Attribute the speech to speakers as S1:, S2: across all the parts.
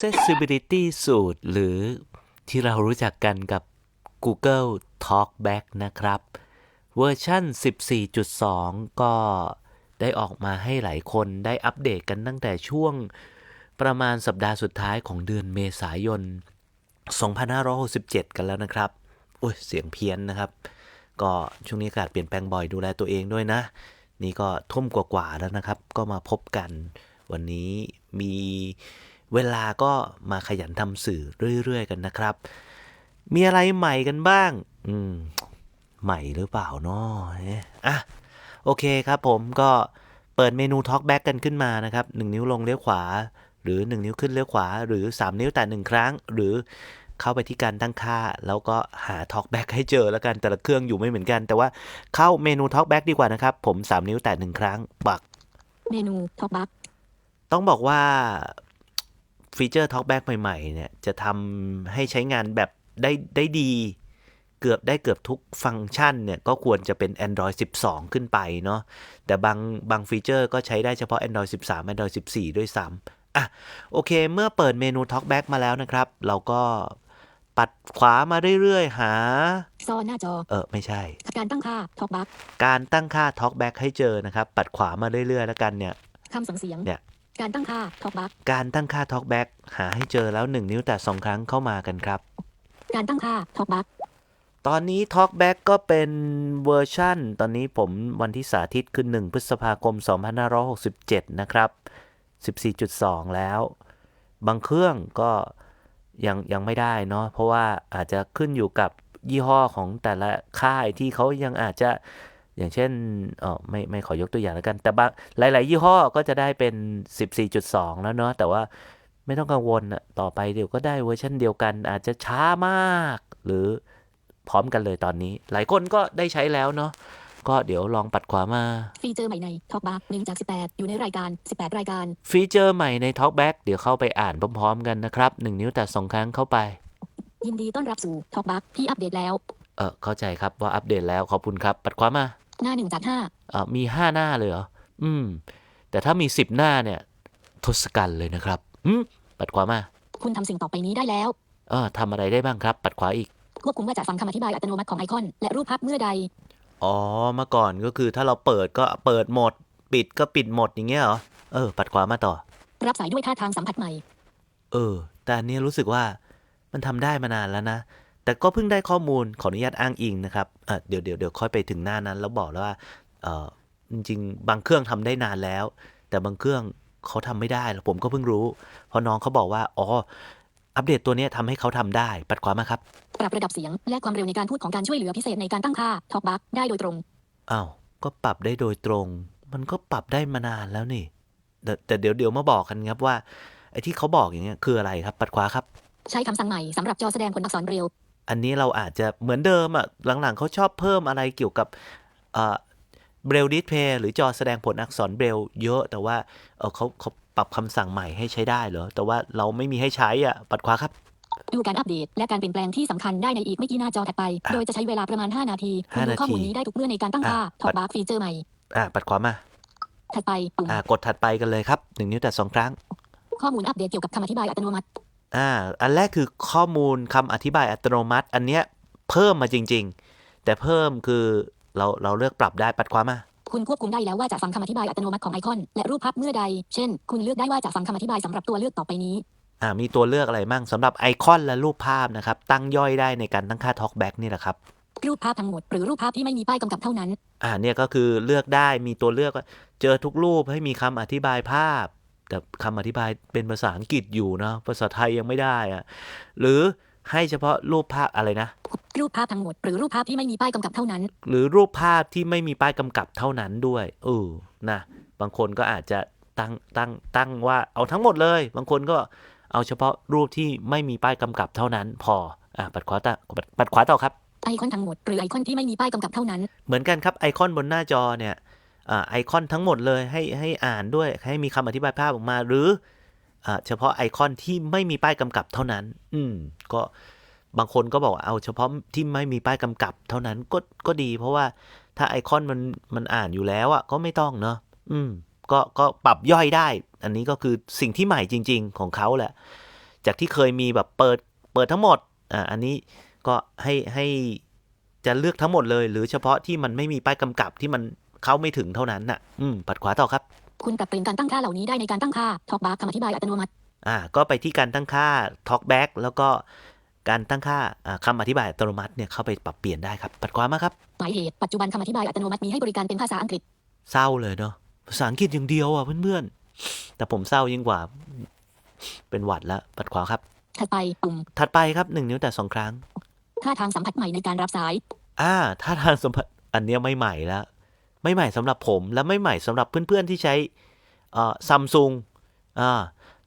S1: Accessibility Suite หรือที่เรารู้จักกันกับ Google Talkback นะครับ เวอร์ชัน14.2 ก็ได้ออกมาให้หลายคนได้อัปเดตกันตั้งแต่ช่วงประมาณสัปดาห์สุดท้ายของเดือนเมษายน 2567 กันแล้วนะครับ โอ้ย เสียงเพี้ยนนะครับ ก็ช่วงนี้อากาศเปลี่ยนแปลงบ่อยดูแลตัวเองด้วยนะ นี่ก็ทุ่มกว่าๆแล้วนะครับ ก็มาพบกัน วันนี้มี เวลาก็มาขยันทำสื่อเรื่อย ๆ กันนะครับ มีอะไรใหม่กันบ้าง อืม ใหม่หรือเปล่าเนาะเอ๊ะอะ โอเคครับผมก็เปิดเมนู Talkback กันขึ้นมานะครับ 1 นิ้วลงเลี้ยวขวา หรือ 1 นิ้วขึ้นเลี้ยวขวา หรือ 3 นิ้วแต่1ครั้ง หรือเข้าไปที่การตั้งค่า แล้วก็หา Talkback ให้เจอแล้วกันแต่ละเครื่องอยู่ไม่เหมือนกัน แต่ว่าเข้าเมนู Talkback ดีกว่านะครับ ผม 3 นิ้วแต่1ครั้ง ปัก
S2: เมนูท็อกบัค
S1: ต้องบอกว่า ฟีเจอร์ Talkback ใหม่ๆ เนี่ยจะทำให้ใช้งานแบบได้ได้ดี เกือบได้เกือบทุกฟังก์ชันเนี่ยก็ควรจะเป็น Android 12 ขึ้นไปเนาะแต่บางบางฟีเจอร์ก็ใช้ได้เฉพาะ Android 13 Android 14 ด้วยซ้ำอะโอเค เมื่อเปิดเมนู Talkback มาแล้วนะครับ เราก็ปัดขวามาเรื่อยๆ หา
S2: ซ่อนหน้าจอ
S1: เออไม่ใช่
S2: การตั้งค่าท็อกบัค
S1: การตั้งค่า Talkback ให้เจอนะครับ ปัดขวามาเรื่อยๆ แล้วกันเนี่ย
S2: คำสั่งเสียง
S1: เนี่ย
S2: การตั้งค่าท็อกบัค
S1: การตั้งค่า Talkback หาให้เจอแล้ว 1 นิ้วแต่ 2 ครั้งเข้ามากันครับ
S2: การตั้งค่าท็อกบัค
S1: ตอนนี้ Talkback ก็เป็นเวอร์ชั่น ตอนนี้ผมวันที่สาธิตคือ 1 พฤษภาคม 2567 นะครับ 14.2 แล้ว บางเครื่องก็ยังยังไม่ได้เนาะเพราะว่าอาจจะขึ้นอยู่กับยี่ห้อของแต่ละค่ายที่เขายังอาจจะ อย่างเช่นเออไม่ไม่ขอยกตัวอย่างแล้วกัน แต่บางหลาย ๆ ยี่ห้อก็จะได้เป็น 14.2 แล้วเนาะแต่ว่าไม่ต้องกังวลอะต่อไปเดี๋ยวก็ได้เวอร์ชันเดียวกัน อาจจะช้ามาก หรือพร้อมกันเลยตอนนี้ หลายคนก็ได้ใช้แล้วเนาะก็เดี๋ยวลองปัดขวามา
S2: ฟีเจอร์ใหม่ในท็อกบัคหนึ่งจาก 18 อยู่ในรายการ 18 รายการ
S1: ฟีเจอร์ใหม่ใน Talkback เดี๋ยวเข้าไปอ่านพร้อม ๆ กันนะครับ 1 นิ้วแต่สองครั้งเข้าไป
S2: ยินดีต้อนรับสู่ท็อกบัคที่อัปเดตแล้ว
S1: เออเข้าใจครับว่าอัปเดตแล้วขอบคุณครับ ปัดขวามา
S2: หน้าหนึ่งจากห้า
S1: เออมี5หน้าเลยเหรอ อืม แต่ถ้ามี10หน้าเนี่ย ทศกัณฐ์เลยนะครับอืมปัดขวามา
S2: คุณทำสิ่งต่อไปนี้ได้แล้ว
S1: เออทำอะไรได้บ้างครับ ปัดขวาอีก
S2: ควบคุมว่าจะฟังคำอธิบายอัตโนมัติของไอคอน และรูปภาพเมื่อใด
S1: อ๋อเมื่อก่อนก็คือถ้าเราเปิดก็เปิดหมด ปิดก็ปิดหมดอย่างเงี้ยเหรอ เออ ปัดขวามาต่อ
S2: รับสายด้วยท่าทางสัมผัสใหม่
S1: เออ แต่อันเนี้ยรู้สึกว่ามันทำได้มานานแล้วนะ แต่ก็เพิ่งได้ข้อมูลขออนุญาตอ้างอิงนะครับอะเดี๋ยวเดี๋ยวเดี๋ยวค่อยไปถึงหน้านั้นแล้วบอกแล้วว่าเออจริงๆบางเครื่องทำได้นานแล้ว แต่บางเครื่องเขาทำไม่ได้แล้วผมก็เพิ่งรู้ เพราะน้องเขาบอกว่าอ๋ออัปเดตตัวเนี้ยทำให้เขาทำได้ ปัดขวามาครับ
S2: ปรับระดับเสียงและความเร็วในการพูดของการช่วยเหลือพิเศษในการตั้งค่าท็อกบัคได้โดยตรง
S1: อ้าวก็ปรับได้โดยตรง มันก็ปรับได้มานานแล้วนี่ แต่แต่เดี๋ยวเดี๋ยวมาบอกกันครับว่าไอ้ที่เขาบอกอย่างเงี้ยคืออะไรครับ ปัดขวาครับ
S2: ใช้คำสั่งใหม่สำหรับจอแสดงผลอักษรเร็ว
S1: อันนี้เราอาจจะเหมือนเดิมอะหลังๆเขาชอบเพิ่มอะไรเกี่ยวกับเอ่อเบรลดิสเพย์หรือจอแสดงผลอักษรเบรลเยอะ แต่ว่าเออเขาเขาปรับคำสั่งใหม่ให้ใช้ได้เหรอ แต่ว่าเราไม่มีให้ใช้อะ ปัดขวาครับ
S2: ดูการอัปเดต และการเปลี่ยนแปลงที่สำคัญได้ในอีกไม่กี่หน้าจอถัดไป
S1: อะ
S2: โดยจะใช้เวลาประมาณ 5 นาทีคุณ
S1: ห้า
S2: ดู
S1: นาที
S2: ข้อมูลนี้ได้ทุกเมื่อในการตั้งค่า
S1: อะ
S2: ท็อกบัคฟีเจอร์ใหม่
S1: อ่า ปัดขวามา
S2: ถัดไปปุ่ม
S1: อ่า กดถัดไปกันเลยครับหนึ่งนิ้วแต่สองครั้ง
S2: ข้อมูลอัปเดตเกี่ยวกับคำอธิบายอัตโนมัติ
S1: อ่าอันแรกคือข้อมูลคำอธิบายอัตโนมัติ อันเนี้ยเพิ่มมาจริง ๆ แต่เพิ่มคือเราเราเลือกปรับได้ปัดขวามา
S2: คุณควบคุมได้แล้วว่าจะฟังคำอธิบายอัตโนมัติของไอคอน และรูปภาพเมื่อใด เช่น คุณเลือกได้ว่าจะฟังคำอธิบายสำหรับตัวเลือกต่อไปนี้
S1: อ่ามีตัวเลือกอะไรมั่งสำหรับไอคอนและรูปภาพนะครับ ตั้งย่อยได้ในการตั้งค่า Talkback นี่แหละครับ
S2: รูปภาพทั้งหมดหรือรูปภาพที่ไม่มีป้ายกำกับเท่านั้น
S1: อ่าเนี่ยก็คือเลือกได้มีตัวเลือกว่าเจอทุกรูปให้มีคำอธิบายภาพ แต่คำอธิบายเป็นภาษาอังกฤษอยู่นะภาษาไทยยังไม่ได้อะหรือให้เฉพาะรูปภาพอะไรนะ
S2: รูปภาพทั้งหมดหรือรูปภาพที่ไม่มีป้ายกำกับเท่านั้น
S1: หรือรูปภาพที่ไม่มีป้ายกำกับเท่านั้นด้วยเออนะบางคนก็อาจจะตั้งตั้งตั้งว่าเอาทั้งหมดเลย บางคนก็เอาเฉพาะรูปที่ไม่มีป้ายกำกับเท่านั้น พออ่าปัดขวาต่อปัดปัดขวาต่อครับ
S2: ไอคอนทั้งหมดหรือไอคอนที่ไม่มีป้ายกำกับเท่านั้น
S1: เหมือนกันครับไอคอนบนหน้าจอเนี่ยอ่า ไอคอนทั้งหมดเลยให้ให้อ่านด้วยให้มีคำอธิบายภาพออกมา หรืออ่าเฉพาะไอคอนที่ไม่มีป้ายกำกับเท่านั้น อืมก็บางคนก็บอกว่าเอาเฉพาะที่ไม่มีป้ายกำกับเท่านั้นก็ก็ดี เพราะว่าถ้าไอคอนมันมันอ่านอยู่แล้วอะก็ไม่ต้องเนาะอืมก็ก็ปรับย่อยได้ อันนี้ก็คือสิ่งที่ใหม่จริง ๆ ของเขาแหละ จากที่เคยมีแบบเปิดเปิดทั้งหมดอ่าอันนี้ก็ให้ให้จะเลือกทั้งหมดเลย หรือเฉพาะที่มันไม่มีป้ายกำกับที่มัน เข้าไม่ถึงเท่านั้นน่ะ อืม ปัดขวาต่อครับ
S2: คุณปรับเปลี่ยนการตั้งค่าเหล่านี้ได้ในการตั้งค่า Talkback คำอธิบายอัตโนมัติ
S1: อ่า ก็ไปที่การตั้งค่า talkback แล้วก็การตั้งค่าอ่าคำอธิบายอัตโนมัติเนี่ยเข้าไปปรับเปลี่ยนได้ครับ ปัดขวามาครับ
S2: หมายเหตุปัจจุบันคำอธิบายอัตโนมัติมีให้บริการเป็นภาษาอังกฤษ
S1: เศร้าเลยเนาะ ภาษาอังกฤษอย่างเดียวอะเพื่อนๆ แต่ผมเศร้ายิ่งกว่า เป็นหวัดแล้วปัดขวาครับ
S2: ถัดไปปุ่ม
S1: ถัดไปครับหนึ่งนิ้วแต่สองครั้ง
S2: ท่าทางสัมผัสใหม่ในการรับสาย
S1: อ่าถ้าทางสัมผัส อันเนี้ยไม่ใหม่แล้ว ไม่ใหม่สำหรับผมและไม่ใหม่สำหรับเพื่อนๆที่ใช้เอ่อซัมซุงอ่า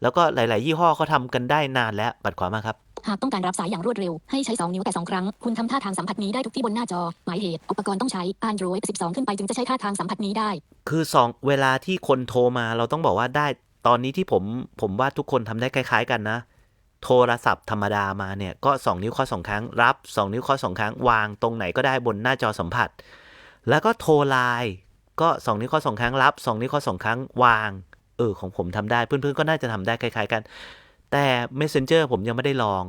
S1: แล้วก็หลาย ๆ ยี่ห้อเขาทำกันได้นานแล้วปัดขวามาครับ
S2: หากต้องการรับสายอย่างรวดเร็ว ให้ใช้ 2 นิ้วแต่2ครั้ง คุณทำท่าทางสัมผัสนี้ได้ทุกที่บนหน้าจอ หมายเหตุ อุปกรณ์ต้องใช้ Android 12 ขึ้นไปจึงจะใช้ท่าทางสัมผัสนี้ได้
S1: คือสองเวลาที่คนโทรมาเราต้องบอกว่าได้ ตอนนี้ที่ผมผมว่าทุกคนทำได้คล้าย ๆ กันนะ โทรศัพท์ธรรมดามาเนี่ยก็ 2 นิ้วเคอสองครั้ง รับ 2 นิ้วเคอสองครั้ง วางตรงไหนก็ได้บนหน้าจอสัมผัส แล้วก็โทรไลน์ก็2นิ้วเคอสองครั้งรับ2นิ้วเคอสองครั้งวาง เออของผมทำได้เพื่อนๆก็น่าจะทำได้คล้ายๆกัน แต่ Messenger ผมยังไม่ได้ลอง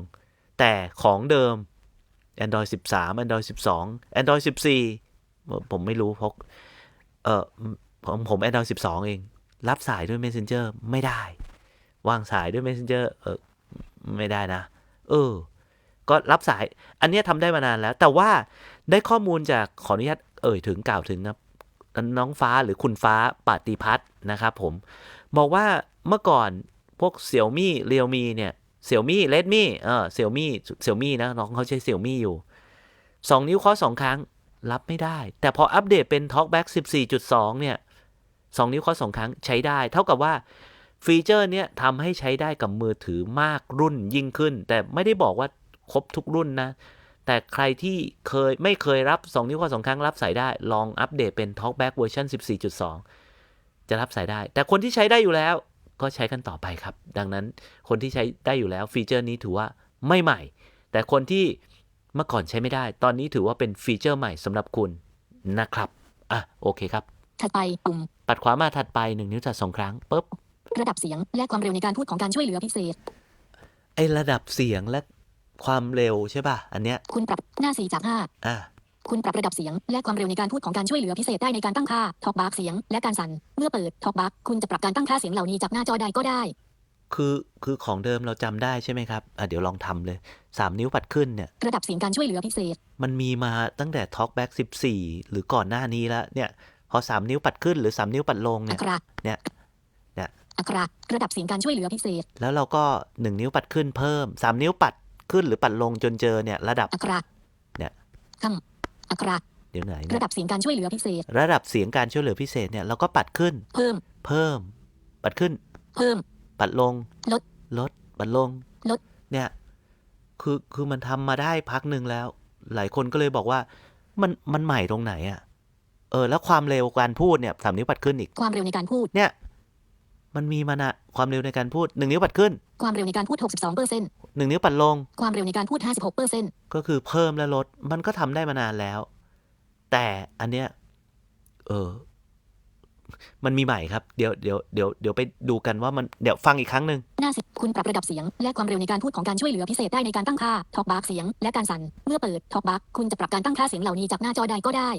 S1: แต่ของเดิม Android 13 Android 12 Android 14 ผมไม่รู้เพราะเออผมผม Android 12 เอง รับสายด้วย Messenger ไม่ได้ วางสายด้วย Messenger เออไม่ได้นะ เออ ก็รับสาย อันนี้ทำได้มานานแล้ว แต่ว่าได้ข้อมูลจากขออนุญาต เอ่ยถึงกล่าวถึงนะน้องฟ้าหรือคุณฟ้าปฏิพัฒน์นะครับผมบอกว่าเมื่อก่อนพวกเสี่ยวมี่เรียวมีเนี่ยเสี่ยวมี่เลดมี่เออเสี่ยวมี่เสี่ยวมี่นะน้องเขาใช้เสี่ยวมี่อยู่สองนิ้วเคอสองครั้งรับไม่ได้ แต่พออัปเดตเป็น TalkBack 14.2 เนี่ยสองนิ้วเคอสองครั้งใช้ได้ เท่ากับว่าฟีเจอร์เนี้ยทำให้ใช้ได้กับมือถือมากรุ่นยิ่งขึ้น แต่ไม่ได้บอกว่าครบทุกรุ่นนะ แต่ใครที่เคยไม่เคยรับ 2 นิ้วเคอสองครั้งรับสายได้ ลองอัปเดตเป็น TalkBack เวอร์ชัน14.2 จะรับสายได้ แต่คนที่ใช้ได้อยู่แล้วก็ใช้กันต่อไปครับ ดังนั้นคนที่ใช้ได้อยู่แล้วฟีเจอร์นี้ถือว่าไม่ใหม่ แต่คนที่เมื่อก่อนใช้ไม่ได้ ตอนนี้ถือว่าเป็นฟีเจอร์ใหม่สำหรับคุณนะครับ อะ โอเคครับ
S2: ถัดไปปุ่ม
S1: ปัดขวามาถัดไปหนึ่งนิ้วจัดสองครั้งปุ๊บ
S2: ระดับเสียงและความเร็วในการพูดของการช่วยเหลือพิเศษ
S1: ไอระดับเสียงและ ความเร็วใช่ป่ะ อันเนี้ย
S2: คุณปรับหน้า4จาก
S1: อะ
S2: 5คุณปรับระดับเสียง และความเร็วในการพูดของการช่วยเหลือพิเศษได้ในการตั้งค่า Talkback เสียง และการสั่น เมื่อเปิด Talkback คุณจะปรับการตั้งค่าเสียงเหล่านี้จากหน้าจอใดก็ได้
S1: คือคือของเดิมเราจำได้ใช่ไหมครับอะเดี๋ยวลองทำเลยสามนิ้วปัดขึ้นเนี่ย
S2: ระดับเสียงการช่วยเหลือพิเศษ
S1: มันมีมาตั้งแต่ TalkBack 14 หรือก่อนหน้านี้แล้วเนี่ย พอ 3 นิ้วปัดขึ้นหรือ 3 นิ้วปัดลง
S2: อั
S1: เนี่ย
S2: กระ
S1: เนี่ย เนี่ย
S2: อักระระดับเสียงการช่วยเหลือพิเศษ
S1: แล้วเราก็ 1 นิ้วปัดขึ้นเพิ่ม 3 นิ้วปัด ขึ้นหรือปัดลงจนเจอเนี่ยระดับ
S2: อักระ
S1: เนี่ย
S2: คำอักระ
S1: เดี๋ยวไหนเนี่
S2: ระ
S1: ย
S2: ดับเสียงการช่วยเหลือพิเศษ
S1: ระดับเสียงการช่วยเหลือพิเศษเนี่ยเราก็ปัดขึ้น
S2: เพิ่ม
S1: เพิ่ม ปัดขึ้น
S2: เพิ่ม
S1: ปัดลง
S2: ลด
S1: ลด ปัดลง
S2: ลด
S1: เนี่ย คือคือมันทำมาได้พักหนึ่งแล้ว หลายคนก็เลยบอกว่า มันมันใหม่ตรงไหนอะ่ะ เออ แล้วความเร็วการพูดเนี่ยสามนิ้วปัดขึ้นอีก
S2: ความเร็วในการพูด
S1: เนี่ย มันมีมานะความเร็วในการพูดหนึ่งนิ้วปัดขึ้น
S2: ความเร็วในการพูด 62เปอร์เซ็นต์
S1: หนึ่งนิ้วปัดลง
S2: ความเร็วในการพูด 56เปอร์เซ็นต์
S1: ก็คือเพิ่มและลด มันก็ทำได้มานานแล้ว แต่อันเนี้ย เออ มันมีใหม่ครับ เดี๋ยวเดี๋ยวเดี๋ยวเดี๋ยวไปดูกันว่ามัน เดี๋ยวฟังอีกครั้งหนึ่ง
S2: หน้าสิบคุณปรับระดับเสียง และความเร็วในการพูดของการช่วยเหลือพิเศษได้ในการตั้งค่า Talkback เสียง และการสั่น เมื่อเปิด Talkback คุณจะปรับการตั้งค่าเสียงเหล่านี้จากหน้าจอใดก็ได้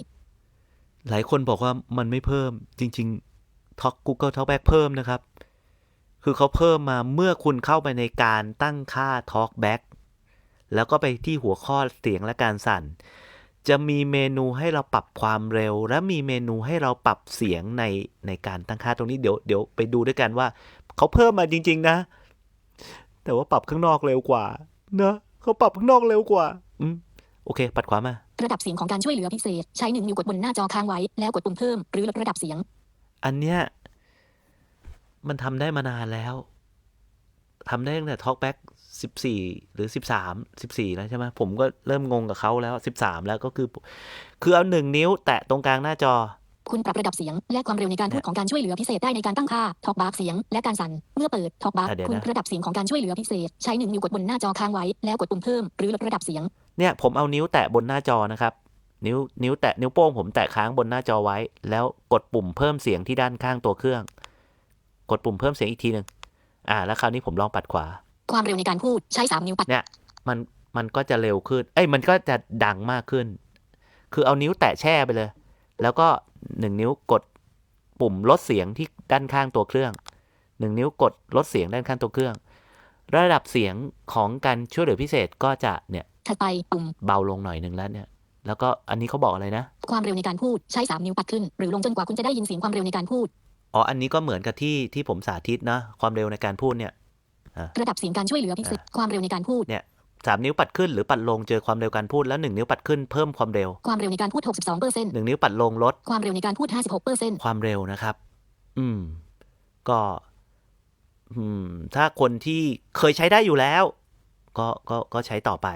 S1: หลายคนบอกว่ามันไม่เพิ่ม จริง ๆ Talk Google Talkback เพิ่มนะครับ คือเขาเพิ่มมาเมื่อคุณเข้าไปในการตั้งค่า Talkback แล้วก็ไปที่หัวข้อเสียงและการสั่น จะมีเมนูให้เราปรับความเร็ว และมีเมนูให้เราปรับเสียงในในการตั้งค่าตรงนี้เดี๋ยวเดี๋ยวไปดูด้วยกันว่า เขาเพิ่มมาจริง ๆ นะ แต่ว่าปรับข้างนอกเร็วกว่าเนะเขาปรับข้างนอกเร็วกว่า อืมโอเค ปัดขวามา
S2: ระดับเสียงของการช่วยเหลือพิเศษ ใช้หนึ่งนิ้วกดบนหน้าจอค้างไว้ แล้วกดปุ่มเพิ่ม หรือลดระดับเสียง
S1: อันเนี้ยมันทำได้มานานแล้วทำได้ตั้งแต่ Talkback 14หรือ13 14แล้วใช่ไหมผมก็เริ่มงงกับเขาแล้ว13แล้วก็คือ คือเอาหนึ่งนิ้วแตะตรงกลางหน้าจอ
S2: คุณปรับระดับเสียง และความเร็วในการพูดของการช่วยเหลือพิเศษได้ในการตั้งค่า Talkback เสียง และการสั่นเมื่อเปิด Talkback
S1: อะเดี๋ยว
S2: คุณ
S1: นะ
S2: ระดับเสียงของการช่วยเหลือพิเศษ ใช้หนึ่งนิ้วกดบนหน้าจอค้างไว้แล้วกดปุ่มเพิ่มหรือลดระดับเสียง
S1: เนี่ยผมเอานิ้วแตะบนหน้าจอนะครับ นิ้วนิ้วแตะนิ้วโป้งผมแตะค้างบนหน้าจอไว้ แล้วกดปุ่มเพิ่มเสียงที่ด้านข้างตัวเครื่อง กดปุ่มเพิ่มเสียงอีกทีหนึ่งอ่า แล้วคราวนี้ผมลองปัดขวา
S2: ความเร็วในการพูดใช้สามนิ้วปัด
S1: เนี่ยมันมันก็จะเร็วขึ้น เอ้ยมันก็จะดังมากขึ้น คือเอานิ้วแตะแช่ไปเลย แล้วก็หนึ่งนิ้วกดปุ่มลดเสียงที่ด้านข้างตัวเครื่องหนึ่งนิ้วกดลดเสียงด้านข้างตัวเครื่อง ระดับเสียงของการช่วยเหลือพิเศษก็จะเนี่ย
S2: ถัดไปปุ่ม
S1: เบาลงหน่อยหนึ่งแล้วเนี่ย แล้วก็อันนี้เขาบอกอะไรนะ
S2: ความเร็วในการพูดใช้สามนิ้วปัดขึ้น หรือลงจนกว่าคุณจะได้ยินเสียงความเร็วในการพูด
S1: อ๋อ อันนี้ก็เหมือนกับที่ที่ผมสาธิตนะ ความเร็วในการพูดเนี่ย
S2: ระดับเสียงการช่วยเหลือพิเศษความเร็วในการพูด
S1: สามนิ้วปัดขึ้นหรือปัดลงเจอความเร็วการพูดแล้วหนึ่งนิ้วปัดขึ้นเพิ่มความเร็ว
S2: ความเร็วในการพูด 62เปอร์เซ็นต์
S1: หนึ่งนิ้วปัดลงลด
S2: ความเร็วในการพูด 56เปอร์เซ็นต์
S1: ความเร็วนะครับ อืม ก็ อืม ถ้าคนที่เคยใช้ได้อยู่แล้ว ก็ ก็ ก็ใช้ต่อไป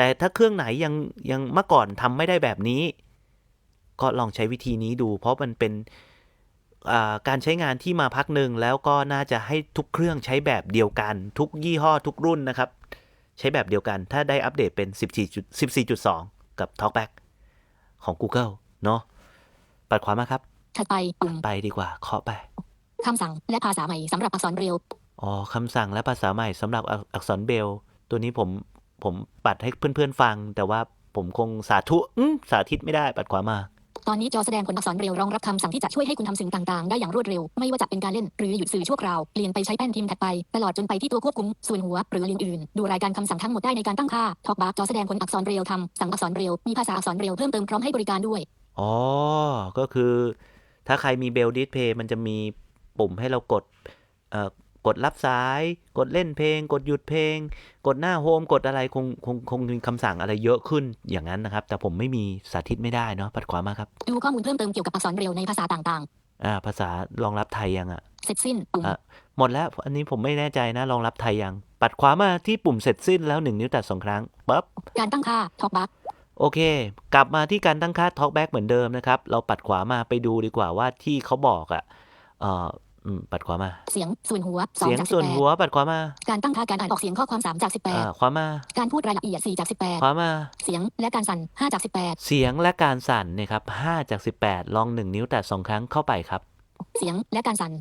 S1: แต่ถ้าเครื่องไหนยังยังเมื่อก่อนทำไม่ได้แบบนี้ ก็ลองใช้วิธีนี้ดู เพราะมันเป็นอ่าการใช้งานที่มาพักหนึ่งแล้วก็น่าจะให้ทุกเครื่องใช้แบบเดียวกัน ทุกยี่ห้อทุกรุ่นนะครับ ใช้แบบเดียวกัน ถ้าได้อัปเดตเป็น 14 14.2 กับ TalkBack ของ Google เนาะปัดขวามาครับ
S2: ถัดไปปุ่ม
S1: ไปดีกว่าเคาะไป
S2: คำสั่งและภาษาใหม่สำหรับอักษรเบรล
S1: อ๋อคำสั่งและภาษาใหม่สำหรับอักอักษรเบรลล์ตัวนี้ผม ผมปัดให้เพื่อนๆฟัง แต่ว่าผมคงสาธุอืมสาธิตไม่ได้ปัดขวามา
S2: ตอนนี้จอแสดงผลอักษรเบรลรองรับคำสั่งที่จะช่วยให้คุณทำสิ่งต่างๆ ได้อย่างรวดเร็ว ไม่ว่าจะเป็นการเล่นหรือหยุดสื่อชั่วคราวเปลี่ยนไปใช้แป้นพิมพ์ถัดไป ตลอดจนไปที่ตัวควบคุมส่วนหัวหรือลิงก์อื่น ดูรายการคำสั่งทั้งหมดได้ในการตั้งค่าทอกบาร์จอแสดงผลอักษรเบรลทำสั่งอักษรเบรลมีภาษาอักษรเบรลเพิ่มเติมพร้อมให้บริการด้วย
S1: อ๋อก็คือ ถ้าใครมีเบลดิสเพย์มันจะมีปุ่มให้เรากดเอ่อ กดรับสาย กดเล่นเพลง กดหยุดเพลง กดหน้าโฮม กดอะไรคงคงคงมีคำสั่งอะไรเยอะขึ้นอย่างนั้นนะครับ แต่ผมไม่มีสาธิตไม่ได้เนาะปัดขวามาครับ
S2: ดูข้อมูลเพิ่มเติมเกี่ยวกับอักษรเบรลในภาษาต่าง
S1: อ่า ภาษารองรับไทยยังอะ
S2: ๆเสร็จสิ้นปุ่ม
S1: อะหมดแล้ว อันนี้ผมไม่แน่ใจนะรองรับไทยยัง ปัดขวามาที่ปุ่มเสร็จสิ้นแล้วหนึ่งนิ้วแตะสองครั้งปั๊บ
S2: การตั้งค่าทอกบาร์
S1: โอเค กลับมาที่การตั้งค่า Talkback เหมือนเดิมนะครับ เราปัดขวามาไปดูดีกว่าว่าที่เขาบอกอะ่ะเอ่ออืมปัดขวามา
S2: เสียงส่วนหัว2
S1: เสียง
S2: จาก
S1: ส่วนหัวปัดขวามา
S2: 18การตั้งค่าการอ่านออกเสียงข้อความ3จาก
S1: อ่าขวามา
S2: 18การพูดรายละเอียด4จาก
S1: ขวามา
S2: 18เสียงและการสั่น5จาก
S1: เสียงและการสั่นเนะครับ5จาก 18 ลอง 1 นิ้วแตะสองครั้งเข้าไปครับ
S2: 18เสียงและการสั่น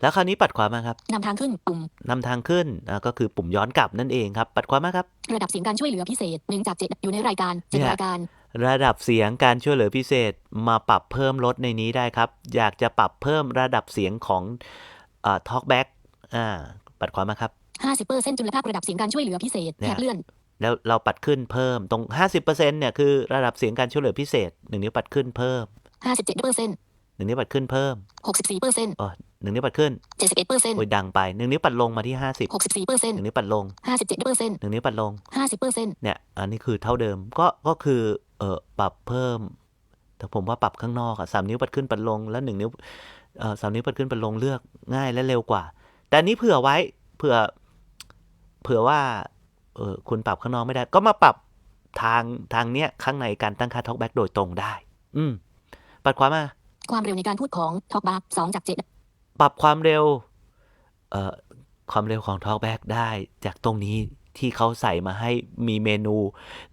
S1: แล้วคราวนี้ปัดขวามาครับ
S2: นำทางขึ้นปุ่ม
S1: นำทางขึ้นอ่าก็คือปุ่มย้อนกลับนั่นเองครับ ปัดขวามาครับ
S2: ระดับเสียงการช่วยเหลือพิเศษ1จาก7อยู่ในรายการ7
S1: เนี่ย
S2: รายการ
S1: ระดับเสียงการช่วยเหลือพิเศษมาปรับเพิ่มลดในนี้ได้ครับ อยากจะปรับเพิ่มระดับเสียงของอ่า Talkback อ่าปัดขวามาครับ
S2: 50%จุลภาคระดับเสียงการช่วยเหลือพิเศษ
S1: เนี่ย
S2: แถบเลื่อน
S1: แล้วเราปัดขึ้นเพิ่มตรง 50%เนี่ยคือระดับเสียงการช่วยเหลือพิเศษหนึ่งนิ้วปัดขึ้นเพิ่ม
S2: 57%
S1: หนึ่งนิ้วปัดขึ้นเพิ่ม
S2: 64%
S1: อ๋อหนึ่งนิ้วปัดขึ้น
S2: 71%
S1: โอ้ยดังไปหนึ่งนิ้วปัดลงมาที่ 50
S2: 64%
S1: หนึ่งนิ้วปัดลง
S2: 57%
S1: หนึ่งนิ้วปัดลง
S2: 50%
S1: เนี่ย อันนี้คือเท่าเดิม ก็ ก็คือเออปรับเพิ่ม แต่ผมว่าปรับข้างนอกอะสามนิ้วปัดขึ้นปัดลง แล้วหนึ่งนิ้วเออสามนิ้วปัดขึ้นปัดลงเลือกง่ายและเร็วกว่า แต่อันนี้เผื่อไว้เผื่อเผื่อว่าเออคุณปรับข้างนอกไม่ได้ ก็มาปรับทางทางเนี้ยข้างในการตั้งค่า Talkback โดยตรงได้ อืมปัดขวามา
S2: ความเร็วในการพูดของ Talkback 2จาก7
S1: ปรับความเร็วเอ่อความเร็วของ Talkback ได้จากตรงนี้ ที่เขาใส่มาให้มีเมนู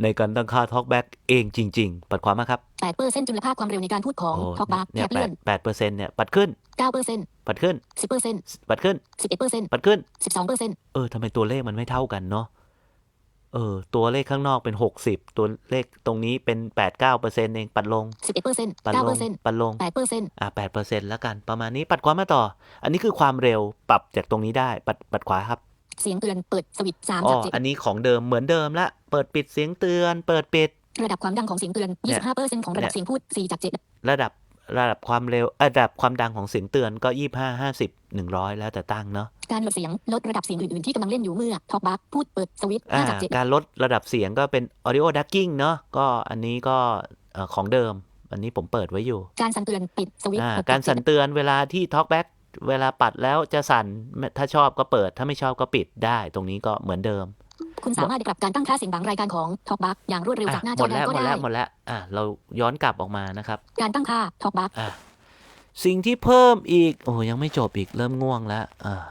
S1: ในการตั้งค่า Talkback เองจริง ๆ ปัดขวามาครับ
S2: 8%จุลภาคความเร็วในการพูดของ
S1: โอ้
S2: Talkback
S1: เนี่
S2: แถ
S1: ย
S2: บ
S1: แป
S2: เลื่อ
S1: ด
S2: น
S1: แปดเปอร์เซ็นต์เนี่ยปัดขึ้น
S2: 9%
S1: ปัดขึ้น
S2: 10%
S1: ปัดขึ้น
S2: 11%
S1: ปัดขึ้น
S2: 12%
S1: เออทำไมตัวเลขมันไม่เท่ากันเนาะเออตัวเลขข้างนอกเป็นหกสิบตัวเลขตรงนี้เป็นแปดเก้าเปอร์เซ็นต์เองปัดลง
S2: 11%
S1: ปัดลง
S2: 9%
S1: ปัดลง
S2: 8%
S1: อะแปดเปอร์เซ็นต์แล้วกันประมาณนี้ปัดขวามาต่อ อันนี้คือความเร็วปรับจากตรงนี้ได้ปัดปัดขวาครับ
S2: เสียงเตือนเปิดสวิตช์
S1: อ๋
S2: 3
S1: อ
S2: จาก
S1: อันนี้ของเดิมเหมือนเดิมละ เปิดปิดเสียงเตือน เปิดปิด
S2: 7ระดับความดังของเสียงเตือน
S1: เนี่ย
S2: 25%ของระดับเสียงพูด4จาก7
S1: ระดับระดับความเร็วเอ่อระดับความดังของเสียงเตือนก็ยี่ห้าห้าสิบหนึ่งร้อยแล้วแต่ตั้งเนาะ
S2: การลดเสียงลดระดับเสียงอื่นๆที่กำลังเล่นอยู่เมื่อ Talkback พูดเปิดสวิตช์
S1: อ่า
S2: 5จาก7
S1: การลดระดับเสียงก็เป็น audio ducking เนาะก็อันนี้ก็เอ่อของเดิม อันนี้ผมเปิดไว้อยู่
S2: การสั่นเตือนปิดสวิตช์
S1: อ่า
S2: 6
S1: การสั่นเตือนเวลาที่ talkback เวลาปัดแล้วจะสั่นถ้าชอบก็เปิด ถ้าไม่ชอบก็ปิดได้ ตรงนี้ก็เหมือนเดิม
S2: คุณสามารถปรับการตั้งค่าเสียงบางรายการของ Talkback อย่างรวดเร็ว
S1: อะ
S2: จากหน้า
S1: ห
S2: จ
S1: ม
S2: อ
S1: ด
S2: ใด
S1: แล้ว
S2: ก็
S1: หมด
S2: ได้
S1: แล้วหมดแล้วอะเราย้อนกลับออกมานะครับ
S2: การตั้งค่า Talkback
S1: อะสิ่งที่เพิ่มอีก โอ้ยังไม่จบอีกเริ่มง่วงแล้วอ่า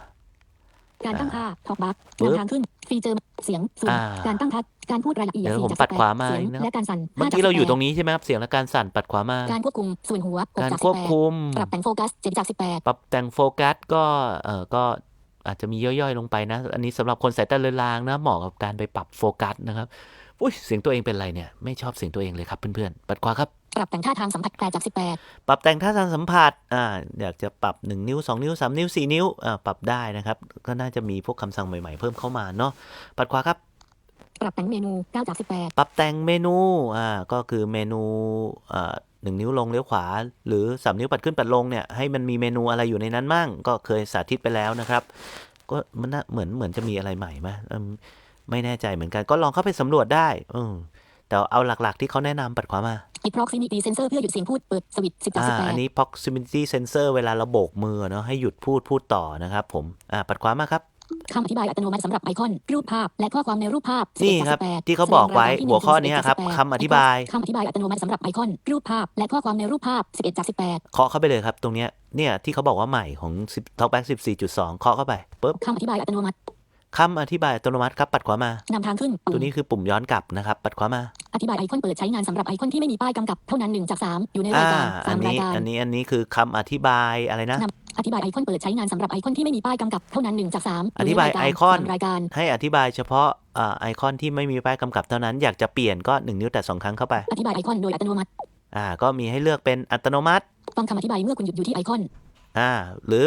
S2: การตั้งค่า Talkback
S1: ปึ๊บ
S2: นำทางขึ้นฟีเจอร์เสียงส่วน
S1: อ่า
S2: การตั้งค่าการพูดรายละเอียด
S1: เดี๋ยว
S2: 4
S1: ผม
S2: จาก
S1: ปัดขวามา
S2: 18เสียง
S1: อีกนะ
S2: และการสั่น
S1: เมื่อ
S2: 5
S1: กี้เราอยู่ตรง
S2: 18
S1: นี้ใช่ไหมครับเสียงและการสั่นปัดขวามา
S2: การควบคุมส่วนหัว6
S1: การ
S2: จาก
S1: ควบ
S2: 18
S1: คุม
S2: ปรับแต่งโฟกัส7จาก18
S1: ปรับแต่งโฟกัสก็เออก็อาจจะมีย่อยๆลงไปนะ อันนี้สำหรับคนสายตาเลือนลางนะเหมาะกับการไปปรับโฟกัสนะครับ อุ้ยเสียงตัวเองเป็นไรเนี่ย ไม่ชอบเสียงตัวเองเลยครับเพื่อนๆ ปัดขวาครับ
S2: ปรับแต่งท่าทางสัมผัส8จาก 18
S1: ปรับแต่งท่าทางสัมผัสอ่าอยากจะปรับ 1 นิ้ว 2 นิ้ว 3 นิ้ว 4 นิ้วอ่าปรับได้นะครับ ก็น่าจะมีพวกคำสั่งใหม่ๆ เพิ่มเข้ามาเนาะปัดขวาครับ
S2: ปรับแต่งเมนู9จาก18
S1: ปรับแต่งเมนูอ่าก็คือเมนูอ่าหนึ่งนิ้วลงเลี้ยวขวา หรือ3นิ้วปัดขึ้นปัดลงเนี่ยให้มันมีเมนูอะไรอยู่ในนั้นมั่ง ก็เคยสาธิตไปแล้วนะครับ ก็มันน่าเหมือนเหมือนจะมีอะไรใหม่ไหมอืม ไม่แน่ใจเหมือนกันก็ลองเข้าไปสำรวจได้อืมแต่เอาหลักๆ ที่เขาแนะนำปัดขวามา
S2: อีก proximity sensor เพื่อหยุดเสียงพูดเปิดสวิตช์10จาก
S1: อ่าอัน
S2: 18
S1: นี้ proximity sensor เวลาเราโบกมือเนาะให้หยุดพูดพูดต่อนะครับผมอ่าปัดขวามาครับ
S2: คำอธิบายอัตโนมัติสำหรับไอคอน รูปภาพ และข้อความในรูปภาพ
S1: นี่
S2: 11
S1: ครับ
S2: จาก18
S1: ที่เขาบอกไว้
S2: แสดงรายการที่
S1: หัวข้อ
S2: 1
S1: เนี้ยครับ
S2: 11
S1: คำอธิบาย
S2: คำอธิบายอัตโนมัติสำหรับไอคอน รูปภาพ และข้อความในรูปภาพ 11จาก18
S1: เคาะเข้าไปเลยครับ ตรงเนี้ยเนี่ยที่เขาบอกว่าใหม่ของ Talkback 14.2เคาะเข้าไปปุ๊บ
S2: คำอธิบายอัตโนมัติ
S1: คำอธิบายอัตโนมัติครับปัดขวามา
S2: นำทางขึ้นปุ่
S1: ตัว
S2: ม
S1: นี้คือปุ่มย้อนกลับนะครับ ปัดขวามา
S2: อธิบายไอคอนเปิดใช้งานสำหรับไอคอนที่ไม่มีป้ายกำกับเท่านั้น1จาก3อยู่ในรา
S1: อ่า
S2: ยการ
S1: อัน
S2: 3ราย
S1: นี้
S2: การ
S1: อันนี้อันนี้คือคำอธิบายอะไรนะ
S2: นำอธิบายไอคอนเปิดใช้งานสำหรับไอคอนที่ไม่มีป้ายกำกับเท่านั้น1จาก3
S1: อธิบายไอคอน
S2: รายการ
S1: ให้อธิบายเฉพาะอ่าไอคอนที่ไม่มีป้ายกำกับเท่านั้นอยากจะเปลี่ยนก็1นิ้วแต่สองครั้งเข้าไป
S2: อธิบายไอคอนโดยอัตโนมัติ
S1: อ่าก็มีให้เลือกเป็นอัตโนมัติ
S2: ฟังคำอธิบายเมื่อคุณหยุดอยู่ที่ไอคอน
S1: อ่าหรือ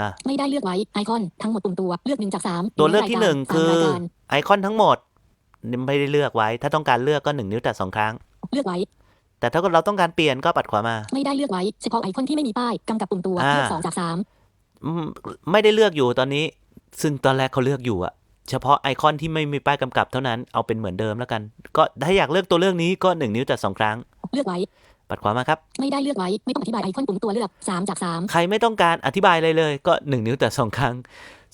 S1: อ่า
S2: ไม่ได้เลือกไว้ไอคอนทั้งหมดปุ่มตัวเลือก1จาก3
S1: ตัวเลือกที่หนึ่งคือ
S2: รายการ
S1: ไอคอนทั้งหมดไม่ได้เลือกไว้ ถ้าต้องการเลือกก็1นิ้วแต่สองครั้ง
S2: เลือกไว้
S1: แต่ถ้าเราต้องการเปลี่ยนก็ปัดขวามา
S2: ไม่ได้เลือกไว้เฉพาะไอคอนที่ไม่มีป้ายกำกับปุ่มตัว
S1: อ่า
S2: เลือก2จาก3
S1: อืมไม่ได้เลือกอยู่ตอนนี้ ซึ่งตอนแรกเขาเลือกอยู่อะเฉพาะไอคอนที่ไม่มีป้ายกำกับเท่านั้นเอาเป็นเหมือนเดิมแล้วกัน ก็ถ้าอยากเลือกตัวเลือกนี้ก็1นิ้วแต่สองครั้ง
S2: เลือกไว้
S1: ปัดขวามาครับ
S2: ไม่ได้เลือกไว้ ไม่ต้องอธิบายไอคอนปุ่มตัวเลือก 3 จาก 3
S1: ใครไม่ต้องการอธิบายอะไรเลยก็ 1 นิ้วแต่สองครั้ง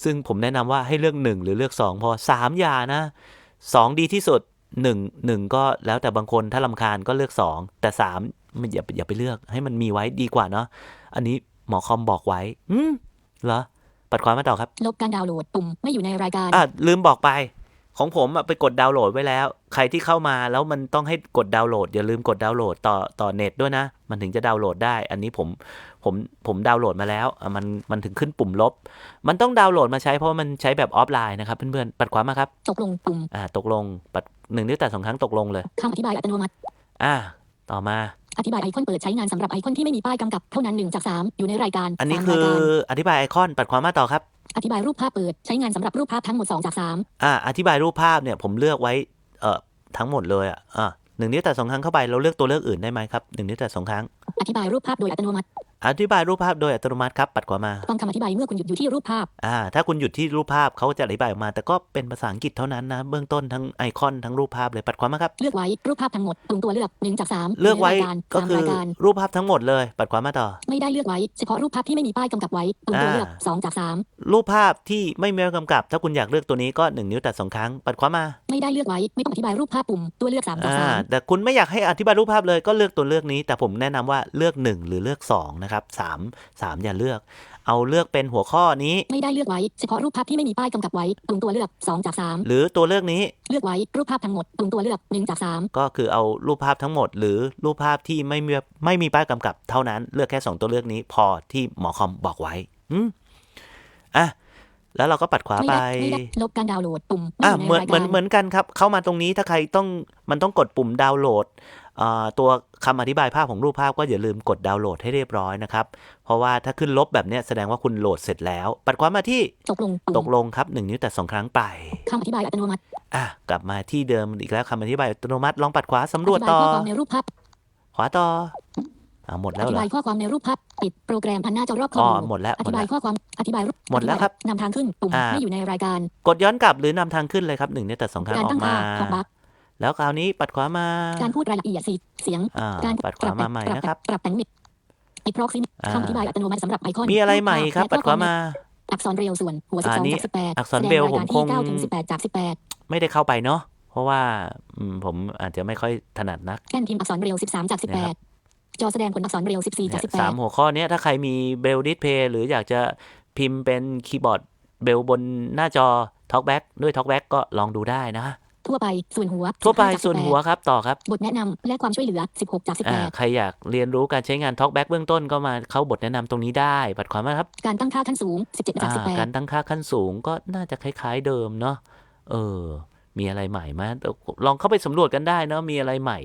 S1: ซึ่งผมแนะนำว่าให้เลือก 1 หรือเลือก 2 พอ 3 อย่านะ 2 ดีที่สุด 1 1 ก็แล้วแต่บางคนถ้าลำคาญก็เลือก 2 แต่ 3 มันอย่าอย่าไปเลือกให้มันมีไว้ดีกว่าเนาะอันนี้หมอคอมบอกไว้ อืมเหรอปัดขวามาต่อครับ
S2: ลบการดาวน์โหลดปุ่มไม่อยู่ในรายการ
S1: อะลืมบอกไป ของผมอะไปกดดาวน์โหลดไว้แล้ว ใครที่เข้ามาแล้วมันต้องให้กดดาวน์โหลด อย่าลืมกดดาวน์โหลดต่อต่อเน็ตด้วยนะ มันถึงจะดาวน์โหลดได้ อันนี้ผมผมผมดาวน์โหลดมาแล้วอะมันมันถึงขึ้นปุ่มลบ มันต้องดาวน์โหลดมาใช้เพราะว่ามันใช้แบบออฟไลน์นะครับ เพื่อนๆปัดขวามาครับ
S2: ตกลงปุ่ม
S1: อ่าตกลงปัดหนึ่งนิ้วแต่สองครั้งตกลงเลย
S2: คำอธิบายอัตโนมัติ
S1: อ่าต่อมา
S2: อธิบายไอคอนเปิดใช้งานสำหรับไอคอนที่ไม่มีป้ายกำกับเท่านั้น1จาก3อยู่ในรายการ
S1: อันนี้
S2: สาม
S1: คื
S2: ราย
S1: อ
S2: การ
S1: อธิบายไอคอนปัดขวามาต่อครับ
S2: อธิบายรูปภาพเปิด ใช้งานสำหรับรูปภาพทั้งหมด 2 จาก 3
S1: อ่า อธิบายรูปภาพเนี่ยผมเลือกไว้เอ่อทั้งหมดเลยอะอ่าหนึ่งนิ้วแต่สองครั้งเข้าไปเราเลือกตัวเลือกอื่นได้ไหมครับหนึ่งนิ้วแต่สองครั้ง
S2: อธิบายรูปภาพโดยอัตโนมัติ
S1: อธิบายรูปภาพโดยอัตโนมัติครับ ปัดขวามา
S2: ฟังคำอธิบายเมื่อคุณหยุดอยู่ที่รูปภาพ
S1: อ่า ถ้าคุณหยุดที่รูปภาพเขาจะอธิบายออกมา แต่ก็เป็นภาษาอังกฤษเท่านั้นนะ เบื้องต้นทั้งไอคอนทั้งรูปภาพเลย ปัดขวามาครับ
S2: เลือกไว้รูปภาพทั้งหมดปุ่มตัวเลือก1จาก3
S1: เลือกไว้
S2: ในรายการ
S1: ก็
S2: สาม
S1: คือ
S2: รายการ
S1: รูปภาพทั้งหมดเลย ปัดขวามาต่อ
S2: ไม่ได้เลือกไว้เฉพาะรูปภาพที่ไม่มีป้ายกำกับไว้ปุ่มตัวเลือก2จาก3
S1: รูปภาพที่ไม่มีกำกับ ถ้าคุณอยากเลือกตัวนี้ก็หนึ่งนิ้วแต่สองครั้ง ปัดขวามา
S2: ไม่ได้เลือกไว้ไม่ต้องอธิบายรูปภาพปุ่มตัวเลือก3จาก
S1: อ่า
S2: 3
S1: แต่คุณไม่อยากให้อธิบายรูปภาพเลยก็เลือกตัวเลือกนี้ แต่ผมแนะนำว่าเลือกหนึ่งหรือเลือกสองนะครับสามสามอย่าเลือก เอาเลือกเป็นหัวข้อนี้
S2: ไม่ได้เลือกไว้เฉพาะรูปภาพที่ไม่มีป้ายกำกับไว้ปุ่มตัวเลือก2จาก3
S1: หรือตัวเลือกนี้
S2: เลือกไว้รูปภาพทั้งหมดปุ่มตัวเลือก1จาก3
S1: ก็คือเอารูปภาพทั้งหมด หรือรูปภาพที่ไม่มีไม่มีป้ายกำกับ เท่านั้นเลือกแค่ 2 ตัวเลือกนี้ พอที่หมอคอมบอกไว้อืมอะแล้วเราก็ปัดขวา
S2: ไม่
S1: ไป
S2: ได้ไม่ได้ลบการดาวน์โหลดปุ่มไม่
S1: อะ
S2: อยู่
S1: เหมือน
S2: ในราย
S1: เหมื
S2: กา
S1: อน
S2: ร
S1: เหมือนกันครับ เข้ามาตรงนี้ถ้าใครต้องมันต้องกดปุ่มดาวน์โหลดอ่า ตัวคำอธิบายภาพของรูปภาพก็อย่าลืมกดดาวน์โหลดให้เรียบร้อยนะครับ เพราะว่าถ้าขึ้นลบแบบเนี้ยแสดงว่าคุณโหลดเสร็จแล้ว ปัดขวามาที่
S2: ตกลงปุ่
S1: ต
S2: ม
S1: กลงครับหนึ่งนิ้วแต่สองครั้งไป
S2: คำอธิบายอัตโนมัติ
S1: อะกลับมาที่เดิมอีกแล้วคำอธิบายอัตโนมัติลองปัดขวาสำรวจ
S2: อธิบาย
S1: ต่อ
S2: ข้อความในรูปภาพ
S1: ขวาต่ออ่าหมดแล้
S2: อ
S1: ว
S2: ธิ
S1: เหร
S2: บา
S1: อย
S2: ข้อความในรูปภาพปิดโปรแกรมพันหน้าจอรอบคอ
S1: อ๋อ
S2: ม
S1: หมดแล้ว
S2: อ
S1: หม
S2: ธิ
S1: ด
S2: บา
S1: แล้
S2: ยวข้อความอธิบายรูป
S1: หมดแล้วครับ
S2: นำทางขึ้นปุ่ม
S1: อ่า
S2: ไม่อยู่ในรายการ
S1: กดย้อนกลับหรือนำทางขึ้นเลยครับหนึ่งนิ้วแต่สองครั้ง
S2: การ
S1: ออ
S2: ตั้
S1: ก
S2: ง
S1: มา
S2: ค่าท็อกบัค
S1: แล้วคราวนี้ปัดขวามา
S2: การพูดรายละเอียดสีเสียง
S1: อ่า
S2: การ
S1: ปัดขวามาใหม่นะครับ
S2: ปรับแต่งมิดอีก proxy
S1: อ่า
S2: คำอธิบายอัตโนมัติสำหรับไอคอน
S1: มีอะไรใหม่ครับ ปัดขวามา
S2: อักษรเร็วส่วนหัว
S1: อ่า
S2: 12
S1: นี่
S2: จาก18
S1: อักษรเบล
S2: แสดงรายการ
S1: ผมคง
S2: ที่9ถึง18จาก
S1: ไม่ได้เข้าไปเนาะเพราะว่าอืมผมอาจจะไม่ค่อยถนัดนัก
S2: 18แท่นพิมพ์อักษรเร็ว13จาก
S1: เนี่ยครับ
S2: 18จอแสดงผลอักษรเร็ว14จาก
S1: เนี่ยสาม
S2: 18
S1: หัวข้อเนี้ยถ้าใครมีเบลดิสเพย์หรืออยากจะพิมพ์เป็นคีย์บอร์ดเบลบนหน้าจอ Talkback ด้วย Talkback ก็ลองดูได้นะ
S2: ทั่วไปส่วนหัว
S1: ทั่วไป
S2: 15จาก
S1: ส่วนหัว
S2: 18
S1: ครับต่อครับ
S2: บทแนะนำและความช่วยเหลือ 16 จาก
S1: อ่าใครอยากเรียนรู้การใช้งาน TalkBack เบื้องต้นก็มาเข้าบทแนะนำตรงนี้ได้ปัดความมาครับ
S2: 18การตั้งค่าขั้นสูง 17 จาก
S1: อ่าการตั้งค่าขั้นสูงก็น่าจะคล้าย ๆเดิมเนาะเออ มีอะไรใหม่ไหมแต่ลองเข้าไปสำรวจกันได้เนาะมีอะไรใหม่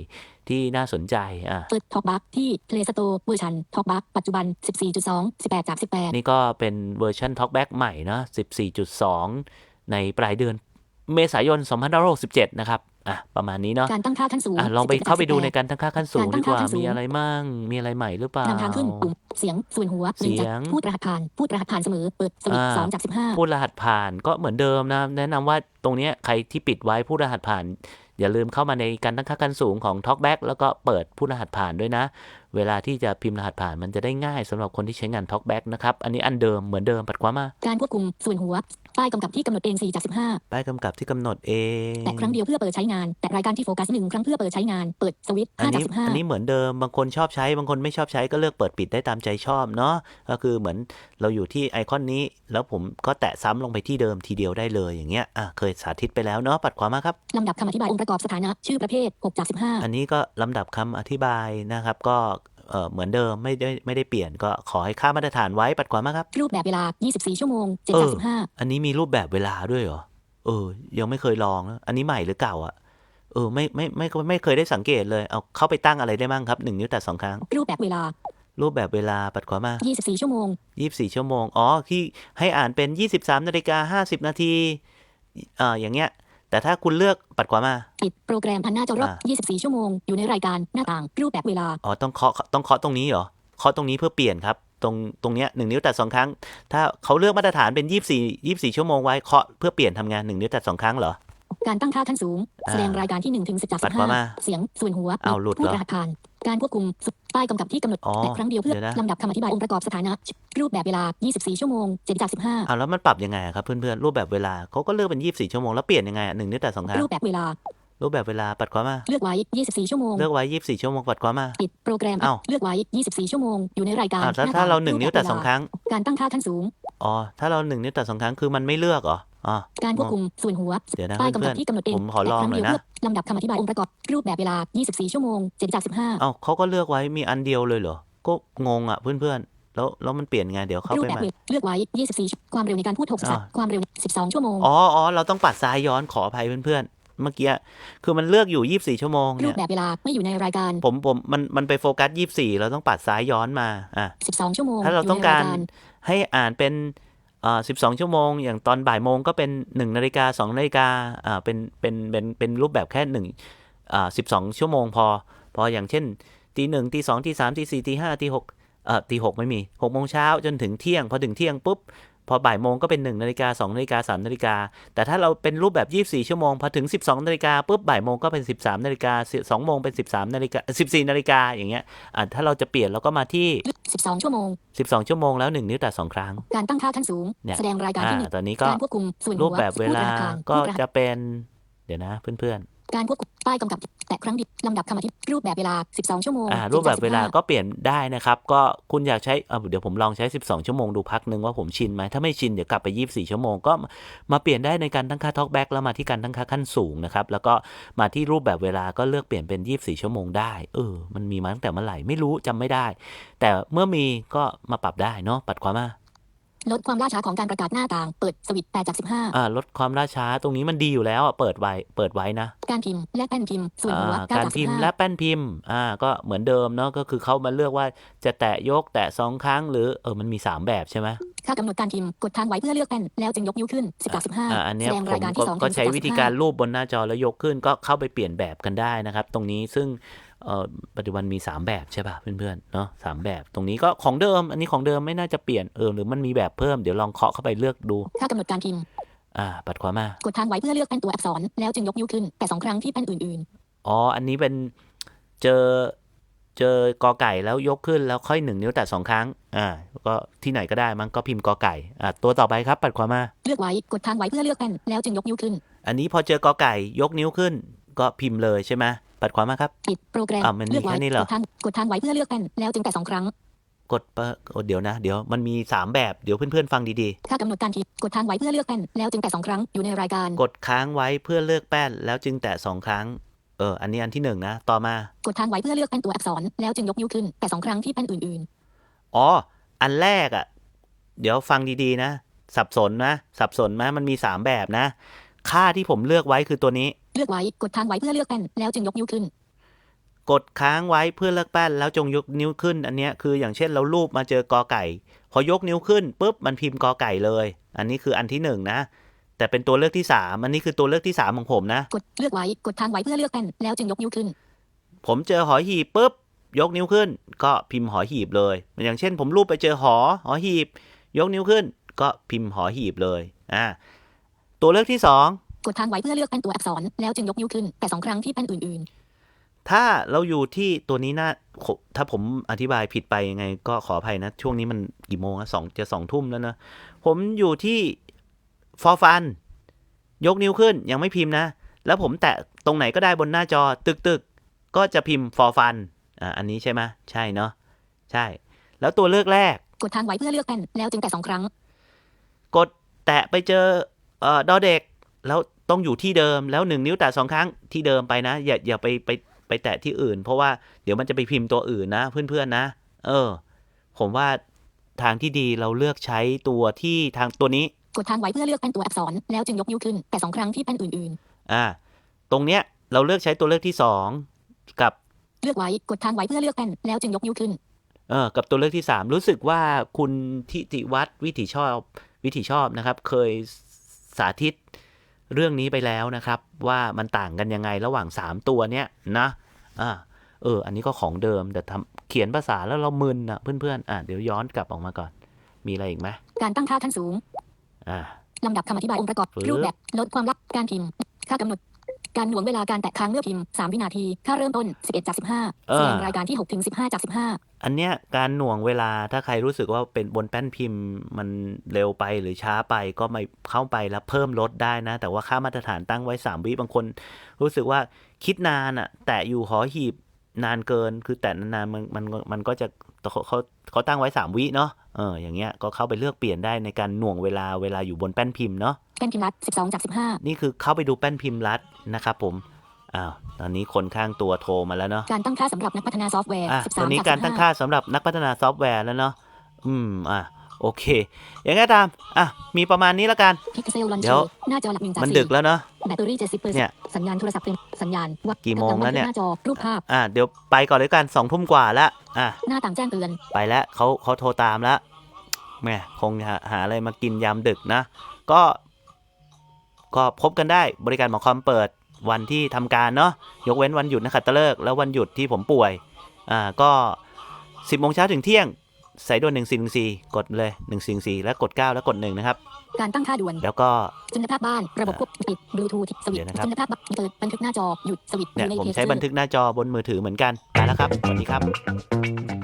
S1: ที่น่าสนใจอะ
S2: 18เปิด TalkBack ที่ Play Store เวอร์ชัน TalkBack ปัจจุบัน 14.2 18จาก18
S1: นี่ก็เป็นเวอร์ชัน TalkBack ใหม่เนาะ14.2 ในปลายเดือน เมษายน2567 นะครับ อะ ประมาณนี้เนาะ
S2: การตั้งค่าขั้นสูง
S1: อะลองไป
S2: 17
S1: เข้าไปดู
S2: 18
S1: ในการตั้งค่าขั้นสูง
S2: การตั้
S1: ดี
S2: ง
S1: กว่า
S2: ค่าขั้นสูง
S1: มีอะไรมั่ง มีอะไรใหม่หรือเปล่า
S2: นำทางขึ้นปุ่มเสียง ส่วนหัวหนึ่ง
S1: เสี
S2: จาก
S1: ยง
S2: พูดรหัสผ่าน พูดรหัสผ่านเสมอ เปิดสวิตช์
S1: อ่า
S2: สองจาก15
S1: พูดรหัสผ่านก็เหมือนเดิมนะ แนะนำว่าตรงเนี้ยใครที่ปิดไว้พูดรหัสผ่าน อย่าลืมเข้ามาในการตั้งค่าขั้นสูงของ TalkBack แล้วก็เปิดพูดรหัสผ่านด้วยนะ เวลาที่จะพิมพ์รหัสผ่านมันจะได้ง่ายสำหรับคนที่ใช้งาน TalkBack นะครับ อันนี้อันเดิมเหมือนเดิมปัดความมา
S2: การควบคุมส่วนหัว ป้ายกำกับที่กำหนดเอง4จาก15
S1: ป้ายกำกับที่กำหนดเอง
S2: แต่ครั้งเดียวเพื่อเปิดใช้งาน แต่รายการที่โฟกัสหนึ่งครั้งเพื่อเปิดใช้งาน เปิดสวิตช์
S1: อัน
S2: 5จาก
S1: นี้
S2: 15
S1: อันนี้เหมือนเดิม บางคนชอบใช้ บางคนไม่ชอบใช้ก็เลือกเปิดปิดได้ตามใจชอบเนาะ ก็คือเหมือนเราอยู่ที่ไอคอนนี้ แล้วผมก็แตะซ้ำลงไปที่เดิมทีเดียวได้เลยอย่างเงี้ย อะเคยสาธิตไปแล้วเนาะ ปัดความมาครับ
S2: ลำดับคำอธิบายองค์ประกอบสถานะ ชื่อประเภท6จาก
S1: อันนี้ก็ลำดับคำอธิบายนะครับ ก็ เอ่อเหมือนเดิมไม่ได้ไม่ได้เปลี่ยนก็ขอให้ค่ามาตรฐานไว้ปัดความมาครับ
S2: 15รูปแบบเวลา 24 ชั่วโมง7
S1: เอ
S2: จาก
S1: อ
S2: 15
S1: อันนี้มีรูปแบบเวลาด้วยเหรอเออ ยังไม่เคยลองนะอันนี้ใหม่หรือเก่าอะเออไม่ไม่ไม่ไม่ไม่เคยได้สังเกตเลยเอาเข้าไปตั้งอะไรได้บ้างครับหนึ่งนิ้วแตะสองครั้ง
S2: รูปแบบเวลา
S1: รูปแบบเวลาปัดความมา
S2: 24 ชั่วโมง
S1: ยี่สิบสี่ชั่วโมง อ๋อที่ให้อ่านเป็นยี่สิบสามนาฬิกาห้าสิบนาทีอ่าอย่างเงี้ย แต่ถ้าคุณเลือกปัดขวามา
S2: ปิดโปรแกรมพันหน้าจอรอบ
S1: อ่า
S2: 24 ชั่วโมง อยู่ในรายการหน้าต่างรูปแบบเวลา
S1: อ๋อ ต้องเคาะ ต้องเคาะตรงนี้เหรอ เคาะตรงนี้เพื่อเปลี่ยนครับ ตรง ตรงเนี้ยหนึ่งนิ้วแตะสองครั้ง ถ้าเขาเลือกมาตรฐานเป็นยี่สี่ยี่สี่ชั่วโมงไว้ เคาะเพื่อเปลี่ยนทำงานหนึ่งนิ้วแตะสองครั้งเหรอ
S2: การตั้งค่าขั้นสูง
S1: อ่า
S2: แสดงรายการที่1ถึง10จาก
S1: ปัดขวามา
S2: 15เสียง ส่วนหัว
S1: อ้าวหลุดเหรอ
S2: พูดรหัสผ่าน การควบคุมสุดป้ายกำกับที่กำหนด
S1: อ๋อ
S2: แต่ครั้งเดียวเพื่อ
S1: เดี๋ยวนะ
S2: ลำดับคำอธิบายองค์ประกอบสถานะ รูปแบบเวลา 24 ชั่วโมง7จาก 15
S1: อ้าวแล้วมันปรับยังไงอะครับเพื่อนๆรูปแบบเวลาเขาก็เลือกเป็นยี่สี่ชั่วโมงแล้วเปลี่ยนยังไงอะหนึ่งนิ้วแตะสองครั้ง
S2: รูปแบบเวลา
S1: รูปแบบเวลาปัดขวามา
S2: เลือกไว้ 24 ชั่วโมง
S1: เลือกไว้ยี่สี่ชั่วโมงปัดขวามา
S2: ปิดโปรแกรม
S1: อ้าว
S2: เลือกไว้ 24 ชั่วโมง อยู่ในรายการ
S1: อ้าวแล้ว
S2: ห
S1: ถ้า
S2: ต่
S1: เราหนึ่งนิ้วแตะ
S2: รูป
S1: ส
S2: บบ
S1: อง
S2: เวลา
S1: ครั้ง
S2: การตั้งค่าขั้นสูง
S1: อ๋อ ถ้าเราหนึ่งนิ้วแตะสองครั้งคือมันไม่เลือกเหรอ อ๋อ
S2: การควบคุมส่วนหัว
S1: เดี๋ยวนะ
S2: ป้ายกำ
S1: เพื่
S2: กั
S1: อบน
S2: ที่กำหนดเอง
S1: ผมขอลองหน่อยนะ
S2: แต่ครั้งเดีวเลือกลำดับคำอธิบายองค์ประกอบรูปแบบเวลา 24 ชั่วโมง7จาก15
S1: เอ้าเขาก็เลือกไว้มีอันเดียวเลยเหรอ ก็งงอะเพื่อนๆ แล้วแล้วมันเปลี่ยนไงเดี๋ยวเข้า
S2: รูป
S1: ไป
S2: แบบ
S1: ใหม่
S2: เวลาเลือกไว้ 24 ความเร็วในการพูด6สัตว์ความเร็ว 12 ชั่วโมง
S1: อ๋ออ๋อเราต้องปัดซ้ายย้อนขออภัยเพื่อนๆ เมื่อกี้คือมันเลือกอยู่ 24 ชั่วโมง
S2: รู
S1: เนี่
S2: ป
S1: ย
S2: แบบเวลาไม่อยู่ในรายการ
S1: ผมผมมันมันไปโฟกัส 24 เราต้องปัดซ้ายย้อนมาอะ
S2: 12 ชั่วโมง
S1: ถ้าเรา
S2: ยู่
S1: ต้อง
S2: ใน
S1: การ
S2: ย
S1: ให้อ่านเป็นอ่า 12 ชั่วโมง อย่างตอนบ่ายโมงก็เป็น 1 นาฬิกา 2 นาฬิกาอ่าเป็นเป็นเป็นเป็นรูปแบบแค่1อ่า12 ชั่วโมงพอ พออย่างเช่นตีหนึ่งตีสองตีสามตีสี่ตีห้าตีหก เอ่อตีหกไม่มีหกโมงเช้าจนถึงเที่ยง พอถึงเที่ยงปุ๊บ พอบ่ายโมงก็เป็น1นาฬิกา2นาฬิกา3นาฬิกา แต่ถ้าเราเป็นรูปแบบ 24 ชั่วโมง พอถึง 12นาฬิกาปุ๊บบ่ายโมงก็เป็น 13นาฬิกา2โมงเป็น 13นาฬิกา14นาฬิกาอย่างเงี้ยอ่าถ้าเราจะเปลี่ยนเราก็มาที่
S2: 12 ชั่วโมง
S1: 12 ชั่วโมงแล้ว 1 นิ้วแต่2ครั้ง
S2: การตั้งค่าขั้นสูง
S1: เนี่ย
S2: แสดงรายการ
S1: อ่า
S2: ที่หนึ่ง
S1: ตอนนี้ก็
S2: การควบคุมส่วนหัว
S1: รูปแบบเวลา
S2: พูดรหัสผ่น
S1: ก็
S2: พูดรหัส
S1: จะเป็น เดี๋ยวนะเพื่อน
S2: การควบคุมป้ายกำกับแต่ครั้งเดียวลำดับคำอธิบายรูปแบบเวลา 12 ชั่วโมง
S1: ๆอ่า
S2: 7
S1: รูปแบบ
S2: จาก
S1: เวลา
S2: 15
S1: ก็เปลี่ยนได้นะครับ ก็คุณอยากใช้อ่าเดี๋ยวผมลองใช้ 12 ชั่วโมงดูพักหนึ่งว่าผมชินไหมถ้าไม่ชินเดี๋ยวกลับไป 24 ชั่วโมงก็มาเปลี่ยนได้ในการตั้งค่า Talkback แล้วมาที่การตั้งค่าขั้นสูงนะครับแล้วก็มาที่รูปแบบเวลาก็เลือกเปลี่ยนเป็น 24 ชั่วโมงได้เออมันมีมาตั้งแต่เมื่อไหร่ไม่รู้จำไม่ได้ แต่เมื่อมีก็มาปรับได้เนาะปัดความมา
S2: ลดความล่าช้าของการประกาศหน้าต่าง เปิดสวิตช์8จาก
S1: อ่าลดความล่าช้าตรงนี้มันดีอยู่แล้วอะเปิดไว้เปิดไว้นะ
S2: 15การพิมพ์และแป้นพิมพ์ส่วนหัว
S1: อ่า
S2: 9
S1: การ
S2: จาก
S1: พิมพ์
S2: 15
S1: และแป้นพิมพ์อ่าก็เหมือนเดิมเนาะก็คือเขามาเลือกว่าจะแตะยกแตะสองครั้งหรือเออมันมี3แบบใช่ไหม
S2: ค่ากำหนดการพิมพ์กดทางไว้เพื่อเลือกแป้นแล้วจึงยกนิ้วขึ้น 10จาก
S1: อ่าอัน
S2: 15
S1: เนี้
S2: แส
S1: ย
S2: ดง
S1: ผม
S2: รายการ
S1: ก็
S2: ที่2
S1: ก็ใช้วิธีการรูปบนหน้าจอแล้วยกขึ้นก็เข้าไปเปลี่ยนแบบกันได้นะครับ ตรงนี้ซึ่ง เอ่อปัจจุบันมี 3 แบบใช่ป่ะเพื่อนๆเนาะสามแบบตรงนี้ก็ของเดิม อันนี้ของเดิมไม่น่าจะเปลี่ยนเออหรือมันมีแบบเพิ่มเดี๋ยวลองเคาะเข้าไปเลือกดู
S2: ค่ากำหนดการพิมพ์
S1: อ่าปัดขวามา
S2: กดทางไว้เพื่อเลือกแป้นตัวอักษรแล้วจึงยกนิ้วขึ้นแต่สองครั้งที่แป้นอื่น
S1: อ๋ออันนี้เป็นเจอเจอกอไก่แล้วยกขึ้นแล้วค่อยหนึ่งนิ้วแตะสองครั้งอ่าก็ที่ไหนก็ได้มั้งก็พิมพ์กอไก่อ่าตัวต่อไปครับปัดขวามา
S2: ๆเลือกไว้กดทางไว้เพื่อเลือกแป้นแล้วจึงยกนิ้วขึ้น
S1: อันนี้พอเจอกอไก่ยกนิ้วขึ้น ก็พิมพ์เลยใช่ไหม ปัดขวามาครับ
S2: ปิดโปรแกรม
S1: อ่ามันมี
S2: เลือกไว้
S1: แค่นี้เหรอ
S2: กดทางกดทางไว้เพื่อเลือกแป้นแล้วจึงแต่สองครั้ง
S1: กดปะโอ้เดี๋ยวนะ เดี๋ยวมันมีสามแบบเดี๋ยวเพื่อนๆฟังดี
S2: ค่ากำหนดการพิมพ์กดทางไว้เพื่อเลือกแป้นแล้วจึงแต่สองครั้งอยู่ในรายการ
S1: ๆ กดค้างไว้เพื่อเลือกแป้น แล้วจึงแตะสองครั้ง เออ อันนี้อันที่หนึ่งนะ ต่อมา
S2: กดทางไว้เพื่อเลือกแป้นตัวอักษรแล้วจึงยกนิ้วขึ้นแต่สองครั้งที่แป้นอื่น
S1: อ๋อ อันแรกอะ่ะ เดี๋ยวฟังดีๆนะ สับสนนะ สับสนไหมมันมีสามแบบนะ ค่าที่ผมเลือกไว้คือตัวนี้
S2: ๆ เลือกไว้ กดทางไว้เพื่อเลือกแป้น แล้วจึงยกนิ้วขึ้น
S1: กดค้างไว้เพื่อเลือกแป้น แล้วจงยกนิ้วขึ้น อันเนี้ยคืออย่างเช่นเรารูปมาเจอกอไก่ พอยกนิ้วขึ้นปุ๊บมันพิมพ์กอไก่เลย อันนี้คืออันที่หนึ่งนะ แต่เป็นตัวเลือกที่สามอันนี้คือตัวเลือกที่สามของผมนะ
S2: กดเลือกไว้ กดทางไว้เพื่อเลือกแป้น แล้วจึงยกนิ้วขึ้น
S1: ผมเจอหอหีบปุ๊บยกนิ้วขึ้น ก็พิมพ์หอหีบเลย อย่างเช่น ผมรูปไปเจอหอหอหีบ ยกนิ้วขึ้น ก็พิมพ์หอหีบเลย อ่า ตัวเลือกที่สอง
S2: กดทางไว้เพื่อเลือกแป้นตัวอักษร แล้วจึงยกนิ้วขึ้น แต่สองครั้งที่แป้นอื่น
S1: ถ้าเราอยู่ที่ตัวนี้นะโขถ้าผมอธิบายผิดไปยังไง ก็ขออภัยนะ ช่วงนี้มันกี่โมงอะสองจะสองทุ่มแล้วนะ ผมอยู่ที่ฟอฟันยกนิ้วขึ้นยังไม่พิมพ์นะ แล้วผมแตะตรงไหนก็ได้บนหน้าจอตึกตึกๆก็จะพิมพ์ฟอฟันอ่าอันนี้ใช่ไหมใช่เนาะใช่ แล้วตัวเลือกแรก
S2: ๆกดทางไว้เพื่อเลือกแป้นแล้วจึงแต่สองครั้ง
S1: กดแตะไปเจอเอ่อดอเด็ก แล้วต้องอยู่ที่เดิมแล้วหนึ่งนิ้วแตะสองครั้งที่เดิมไปนะ อย่าอย่าไปไปไปแตะที่อื่น เพราะว่าเดี๋ยวมันจะไปพิมพ์ตัวอื่นนะ เพื่อนๆนะ เออ ผมว่าทางที่ดีเราเลือกใช้ตัวที่ทางตัวนี้
S2: กดทางไว้เพื่อเลือกแป้นตัวอักษร แล้วจึงยกนิ้วขึ้น แต่สองครั้งที่แป้นอื่น
S1: อ่า ตรงเนี้ยเราเลือกใช้ตัวเลือกที่สองกับ
S2: ๆเลือกไว้กดทางไว้เพื่อเลือกแป้นแล้วจึงยกนิ้วขึ้น
S1: เออ กับตัวเลือกที่สามรู้สึกว่าคุณทิติวัฒน์วิถีชอบวิถีชอบนะครับ เคยสาธิต เรื่องนี้ไปแล้วนะครับ ว่ามันต่างกันยังไงระหว่างสามตัวเนี้ยนะอ่าเออ อันนี้ก็ของเดิมแต่ทำเขียนภาษาแล้วเรามึนอะเพื่อนๆอะเดี๋ยวย้อนกลับออกมาก่อน มีอะไรอีกไหม
S2: การตั้งค่าขั้นสูง
S1: อ่า
S2: ลำดับคำอธิบายองค์ประกอบ
S1: ปึ๊บ
S2: รูปแบบลดความลับการพิมพ์ค่ากำหนด การหน่วงเวลาการแตะค้างเมื่อพิมพ์ 3 วินาที ค่าเริ่มต้น 11 จาก 15แสดงรายการที่ 6 ถึง 15 จาก 15
S1: อันเนี้ยการหน่วงเวลาถ้าใครรู้สึกว่าเป็นบนแป้นพิมพ์มันเร็วไปหรือช้าไปก็ไม่เข้าไปแล้วเพิ่มลดได้นะ แต่ว่าค่ามาตรฐานตั้งไว้ 3 วิบางคน รู้สึกว่าคิดนานอะแตะอยู่หอหีบนานเกิน คือแตะนานๆมันมันมันก็จะเขาเขาเขาตั้งไว้ 3 วิเนาะ เอออย่างเงี้ยก็เข้าไปเลือกเปลี่ยนได้ในการหน่วงเวลาเวลาอยู่บนแป้นพิมพ์เนาะ
S2: แป้นพิมพ์รัด12จาก15
S1: นี่คือเข้าไปดูแป้นพิมพ์รัดนะครับผมอ้าวตอนนี้คนข้างตัวโทรมาแล้วเนาะ
S2: การตั้งค่าสำหรับนักพัฒนาซอฟต์แวร์
S1: อะ
S2: 13
S1: ตัวนี้
S2: จาก
S1: การตั้ง
S2: 15
S1: ค่าสำหรับนักพัฒนาซอฟต์แวร์แล้วเนาะอืมอะ โอเค อย่างไงก็ตาม อะ มีประมาณนี้แล้วกัน
S2: พิกเซลลอน
S1: เดี๋
S2: เช
S1: ยว
S2: หน้าจอหลัก1จาก
S1: มัน
S2: 4
S1: ดึกแล้วเนาะ
S2: แบตเตอรี่70เปอร์
S1: เนี่
S2: เซ็น
S1: ย
S2: ต์สัญญาณโทรศัพท์เป็นสัญญาณวัด
S1: กี่โมงแล้วเนี่ย
S2: หน้าจอรูปภาพ
S1: อะ เดี๋ยวไปก่อนเลยกันสองทุ่มกว่าแล้วอะ
S2: หน้าต่างแจ้งเตือน
S1: ไปแล้วเขาเขาโทรตามแล้วแหม่คงหาหาอะไรมากินยามดึกนะ ก็ ก็พบกันได้บริการหมอคอมเปิดวันที่ทำการเนาะ ยกเว้นวันหยุดนะครับตะเลิกษ์แล้ววันหยุดที่ผมป่วย อ่า ก็สิบโมงเช้าถึงเที่ยง สายด่วนหนึ่งสี่หนึ่งสี่กดเลยหนึ่งสี่สี่แล้วกดเก้าแล้วกดหนึ่งนะครับ
S2: การตั้งค่าด่วน
S1: แล้วก็
S2: คุณภาพบ้านระบบควบปิดบลูทูธสวิต
S1: เดี๋
S2: ช์
S1: ยวนะครับ
S2: คุณภาพบัตรเปิดบันทึกหน้าจอหยุดสวิตช์
S1: เนี่ย
S2: อยู่ใน
S1: ผม
S2: เคส
S1: ใช้บันทึกหน้าจอบนมือถือเหมือนกันไปแล้วครับสวัสดีครับ